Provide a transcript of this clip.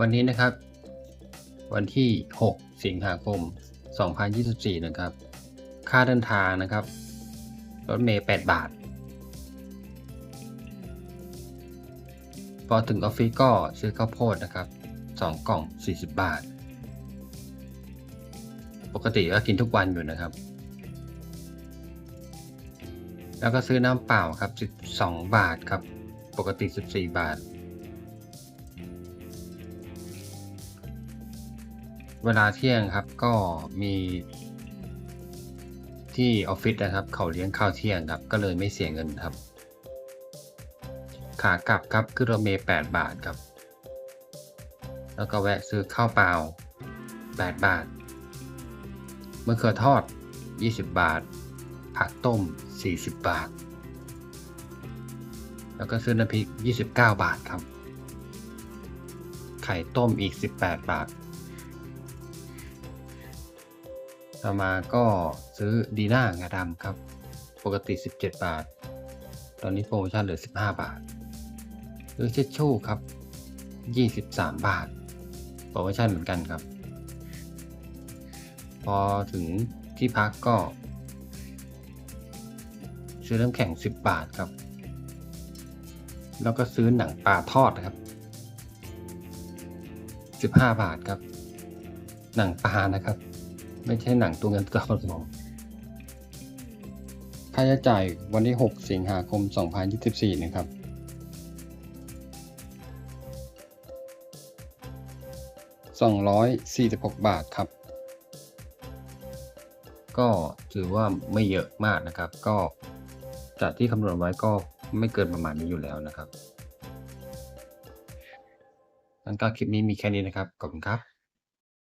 วันนี้นะครับ วันที่ 6 สิงหาคม 2024 นะครับ ค่าเดินทางนะครับ รถเมย์ 8 บาท พอถึงออฟฟิศก็ซื้อข้าวโพดนะครับ 2 กล่อง 40 บาท ปกติก็กินทุกวันอยู่นะครับ แล้วก็ซื้อน้ำเปล่าครับ 12 บาทครับ ปกติ 14 บาท เวลาเที่ยงครับก็มีที่ออฟฟิศนะครับ เขาเลี้ยงข้าวเที่ยงครับ ก็เลยไม่เสียเงินครับ ขากลับครับคือรถเมย์8บาทครับ แล้วก็แวะซื้อข้าวเปล่า 8 บาทมะเขือทอด 20 บาท ผักต้ม 40 บาท แล้วก็ซื้อน้ำพริก 29 บาทครับ ไข่ต้มอีก 18 บาท ต่อมาก็ซื้อดีน่างาดำครับ ปกติ 17 บาท ตอนนี้โปรโมชั่นเหลือ 15 บาท ซื้อเชชชู่ครับ 23 บาท โปรโมชั่นเหมือนกันครับ พอถึงที่พักก็ ซื้อน้ำแข็ง 10 บาทครับ แล้วก็ซื้อหนังปลาทอดครับ 15 บาทครับ หนังปลานะครับ ไม่ใช่หนังตัวเงินตัวทองค่าใช้จ่ายวันที่ 6 สิงหาคม 2024 นะครับ 246 บาทครับ ก็ถือว่าไม่เยอะมากนะครับ ก็จากที่คำนวณไว้ก็ไม่เกินประมาณนี้อยู่แล้วนะครับงั้นก็คลิปนี้มีแค่นี้นะครับ ขอบคุณครับ